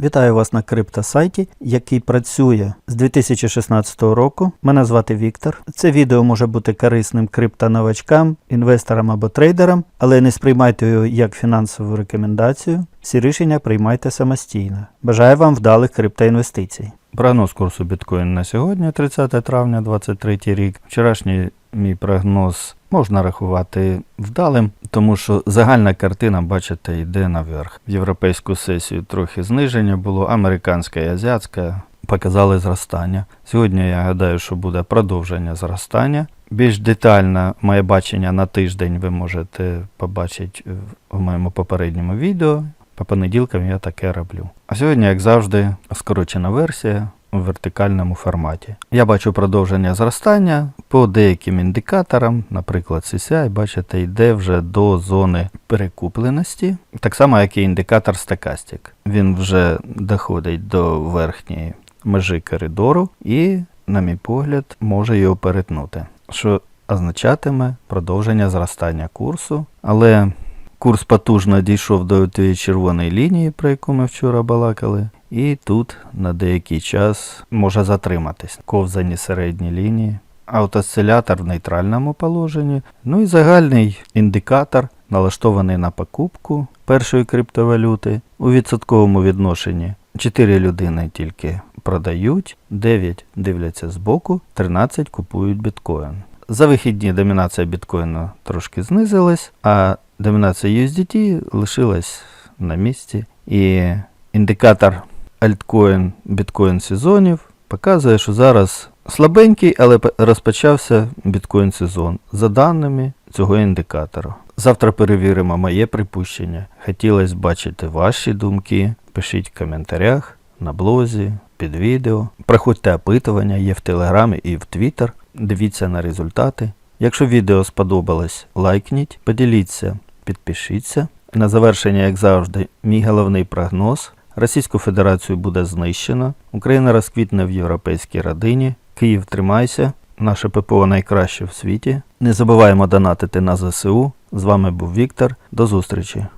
Вітаю вас на криптосайті, який працює з 2016 року. Мене звати Віктор. Це відео може бути корисним криптоновачкам, інвесторам або трейдерам, але не сприймайте його як фінансову рекомендацію. Всі рішення приймайте самостійно. Бажаю вам вдалих криптоінвестицій. Прогноз курсу біткоін на сьогодні, 30 травня 2023 рік. Вчорашній мій прогноз можна рахувати вдалим, тому що загальна картина, бачите, йде наверх. В європейську сесію трохи зниження було, американська і азіатська показали зростання. Сьогодні я гадаю, що буде продовження зростання. Більш детальне моє бачення на тиждень ви можете побачити в- в моєму попередньому відео. По понеділкам я таке роблю. А сьогодні, як завжди, скорочена версія у вертикальному форматі. Я бачу продовження зростання по деяким індикаторам, наприклад, CCI, бачите, йде вже до зони перекупленості, так само, як і індикатор Stochastic. Він вже доходить до верхньої межі коридору і, на мій погляд, може його перетнути. Що означатиме продовження зростання курсу, але Курс потужно дійшов до тієї червоної лінії, про яку ми вчора балакали, і тут на деякий час може затриматись ковзані середні лінії, аутосцилятор в нейтральному положенні, ну і загальний індикатор, налаштований на покупку першої криптовалюти у відсотковому відношенні. 4 людини тільки продають, 9 дивляться збоку, 13 купують біткоін. За вихідні домінація біткоїну трошки знизилась, а домінація USDT лишилась на місці. І індикатор альткоін біткоін сезонів показує, що зараз слабенький, але розпочався біткоін сезон за даними цього індикатора. Завтра перевіримо моє припущення. Хотілося бачити ваші думки. Пишіть в коментарях, на блозі, під відео. Проходьте опитування, є в Телеграмі і в Твіттер. Дивіться на результати. Якщо відео сподобалось, лайкніть, поділіться, підпишіться. На завершення, як завжди, мій головний прогноз. Російську Федерацію буде знищено, Україна розквітне в європейській родині, Київ тримайся, наше ППО найкраще в світі. Не забуваємо донатити на ЗСУ. З вами був Віктор. До зустрічі!